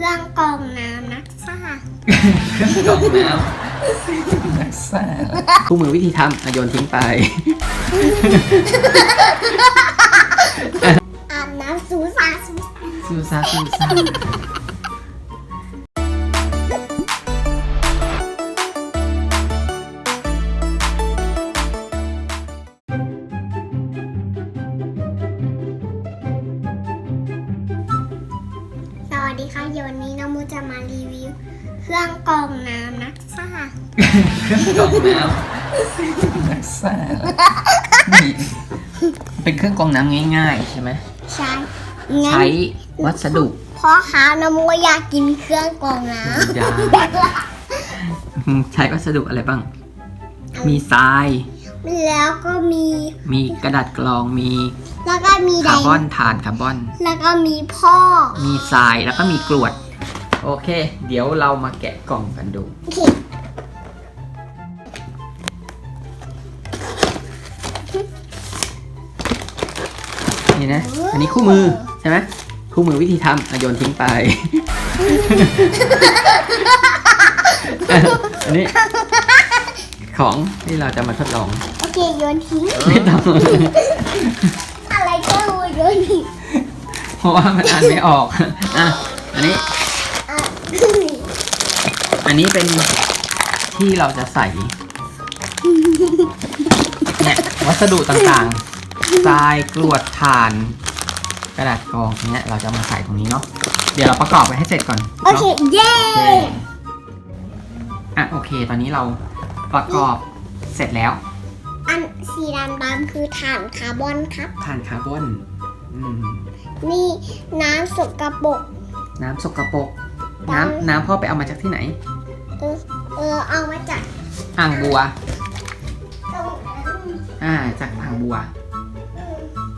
รื่องกรองน้ำนักซ่ากรองน้ำนักซ่าคู่มือวิธีทำอะโยนทิ้งไป อาบน้ำสูสาสูสา ซูซาซูซา ววันนี้น้องมูจะมารีวิว เครื่องกรองน้ำนักซ่ากรองน้ำนักซ่านี่เป็นเครื่องกรองน้ำง่าย ๆ ใช่ไหมใช่งั้นใช้วัสดุพ่อค้าน้องมูก็อยากกินเครื่องกรองน้ยาอืมใช้วัสดุอะไรบ้าง มีทรายำ แล้วก็มีมีกระดาษกรองมีแล้วก็มีไดคาร์บอนถ่านคาร์บอน แล้วก็มีพ่อ มีทรายแล้วก็มีกรวด โอเค เดี๋ยวเรามาแกะกล่องกันดู โอเคนี่นะ อันนี้คู่มือใช่ไหมคู่มือวิธีทำอะโยนทิ้งไป อันนี้ของที่เราจะมาทดลองโอ เคโยนทิ้ง ไม่ต้องอะไรก็โยนทิ้งเพราะว่ามันอ่านไม่ออกอะอันนี้ อะอันนี้เป็นที่เราจะใส่เนี่ยวัสดุต่างๆทรายกรวดถ่าน กระดาษกรองเนี่ยเราจะมาใส่ตรงนี้เนาะเดี๋ยวเราประกอบไปให้เสร็จก่อนโอเคเนาะเย้โอเคอะโอเค ตอนนี้เราประกอบเสร็จแล้ว อันสีดำดำๆคือถ่านคาร์บอนครับ ถ่านคาร์บอนอืมนี่น้ำสกปรก น้ำสกปรกน้ำน้ำน้ำพ่อไปเอามาจากที่ไหน เออเออเอามาจากอ่างบัว ตรงนั้นอ่า จากอ่างบัว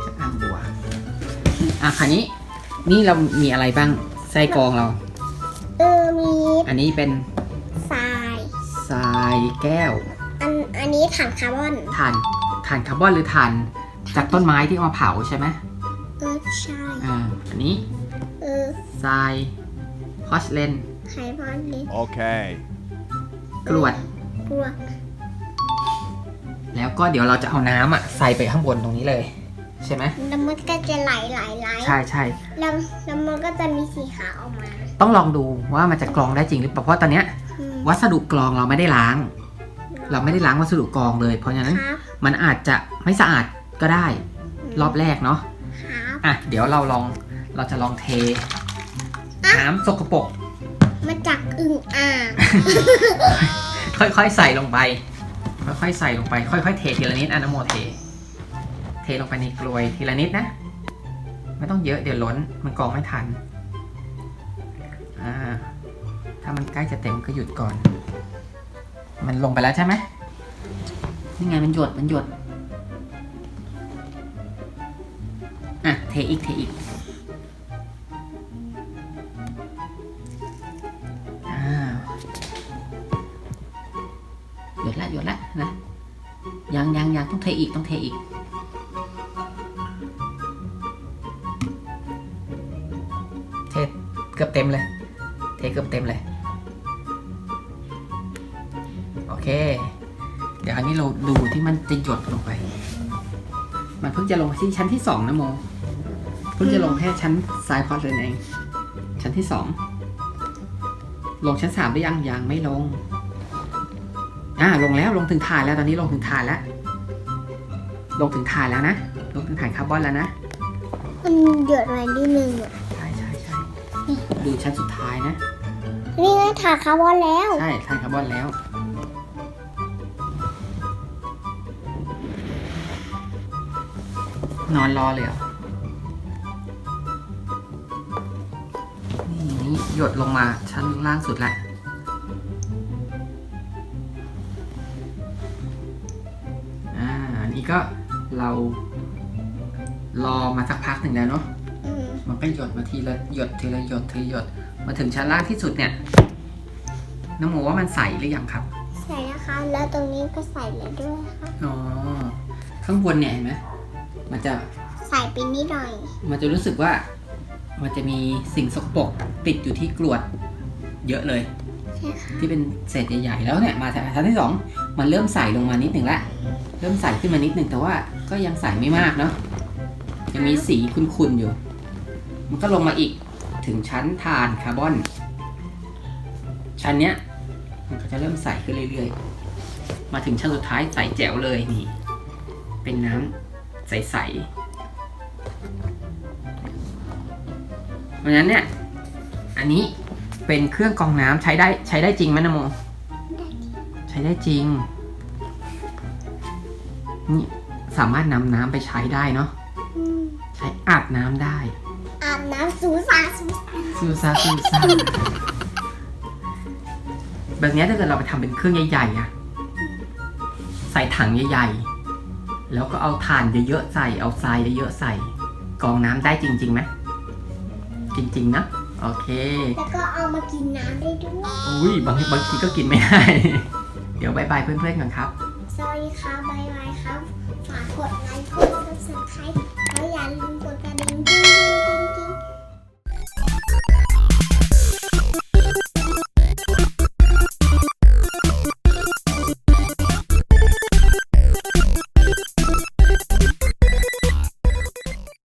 จากอ่างบัว อะคราวนี้ นี่เรามีอะไรบ้างไส้กรองเรา เออมีอันนี้เป็นทรายทรายแก้ว อันอันนี้ถ่านคาร์บอนถ่านถ่านคาร์บอนหรือถ่าน จากต้นไม้ที่เอามาเผาใช่ไหมเออใช่อ่าอันนี้เออทรายพอชเลนไคาร์บอนนี่ Okay. กรวด กลัวแล้วก็เดี๋ยวเราจะเอาน้ำอะใส่ไปข้างบนตรงนี้เลย ใช่ไหมแล้วมันก็จะไหลไหลไหลใช่ใช่แล้วแล้วมันก็จะมีสีขาวออกมาต้องลองดูว่ามันจะกรองได้จริงหรือเปล่าเพราะตอนเนี้ย อืมวัสดุกรองเราไม่ได้ล้าง เราไม่ได้ล้างวัสดุกรองเลย เพราะฉะนั้นครับมันอาจจะไม่สะอาดก็ได้รอบแรกเนาะครับอะเดี๋ยวเราลองเราจะลองเทอะน้ำสกปรกมาจากอึ่งอ่างค่อยๆใส่ลงไป ค่อยๆใส่ลงไป ค่อยๆเททีละนิดอะนโมเท เทลงไปในกลวยทีละนิดนะ ไม่ต้องเยอะเดี๋ยวล้นมันกรองไม่ทันอ่าถ้ามันใกล้จะเต็มก็หยุดก่อน มันลงไปแล้วใช่ไหมนี่ไงมันหยดมันหยด อะ เทอีก เทอีก อ่า หยดละหยดละนะ ยังยังยังต้องเทอีก ต้องเทอีกเทเกือบเต็มเลย เทเกือบเต็มเลย โอเค เดี๋ยวคราวนี้เราดูที่มันจะหยดลงไป มันเพิ่งจะลงที่ชั้นที่สองนะโม เพิ่งจะลงแค่ชั้นทรายพอดเลยเอง ชั้นที่สอง ลงชั้นสามหรือยังยังไม่ลง อ่าลงแล้วลงถึงฐานแล้วตอนนี้ลงถึงฐานแล้ว ลงถึงฐานแล้วนะ ลงถึงฐานคาร์บอนแล้วนะ มันหยดมานิดนึงอะใช่ใช่ใช่ดูชั้นสุดท้ายนะ นี่ไงถ่านคาร์บอนแล้ว ใช่ฐานคาร์บอนแล้ว นอนรอเลยเหรอนี่นี่หยดลงมาชั้นล่างสุดละอ่าอันนี้ก็เรา รอมาสักพักหนึ่งแล้วเนาะอืมมันก็หยดมาทีละหยดทีละหยดทีละหยดมาถึงชั้นล่างที่สุดเนี่ยน้ำหมูว่ามันใสหรือยังครับ ใส่นะคะ แล้วตรงนี้ก็ใส่เลยด้วยค่ะอ๋อข้างบนเนี่ยเห็นไหม มันจะใส่ไปนิดหน่อย มันจะรู้สึกว่า มันจะมีสิ่งสกปรกติดอยู่ที่กรวดเยอะเลย ใช่ค่ะที่เป็นเศษใหญ่ๆแล้วเนี่ยมาชั้นที่สองมันเริ่มใสลงมานิดหนึ่งละเริ่มใสขึ้นมานิดหนึ่งแต่ว่าก็ยังใสไม่มากเนาะยังมีสีขุ่นๆอยู่ มันก็ลงมาอีกถึงชั้นทานคาร์บอน ชั้นเนี้ยมันก็จะเริ่มใสขึ้นเรื่อยๆ มาถึงชั้นสุดท้ายใสแจ๋วเลยนี่ เป็นน้ำ ใสๆเพราะฉะนั้นเนี่ย อันนี้เป็นเครื่องกรองน้ำใช้ได้ใช้ได้จริงไหมนะโม ใช้ได้จริง นี่สามารถนำน้ำไปใช้ได้เนาะอืมใช้อาบน้ำได้ อาบน้ำสูสาสูสาซูซาซูซาแบบเนี้ยถ้าเกิดเราไปทำเป็นเครื่องใหญ่ๆอะใส่ถังใหญ่ๆ แล้วก็เอาถ่านเยอะๆใส่เอาทรายเยอะๆใส่กรองน้ำได้จริงๆไหมจริงๆนะโอเค แล้วก็เอามากินน้ำได้ด้วยอุ้ยบางบางทีก็กินไม่ได้ เดี๋ยวบายบายเพื่อนๆก่อนครับ สวัสดีค่ะบายบายครับ ฝากกดไลค์กด subscribe แล้วอย่าลืม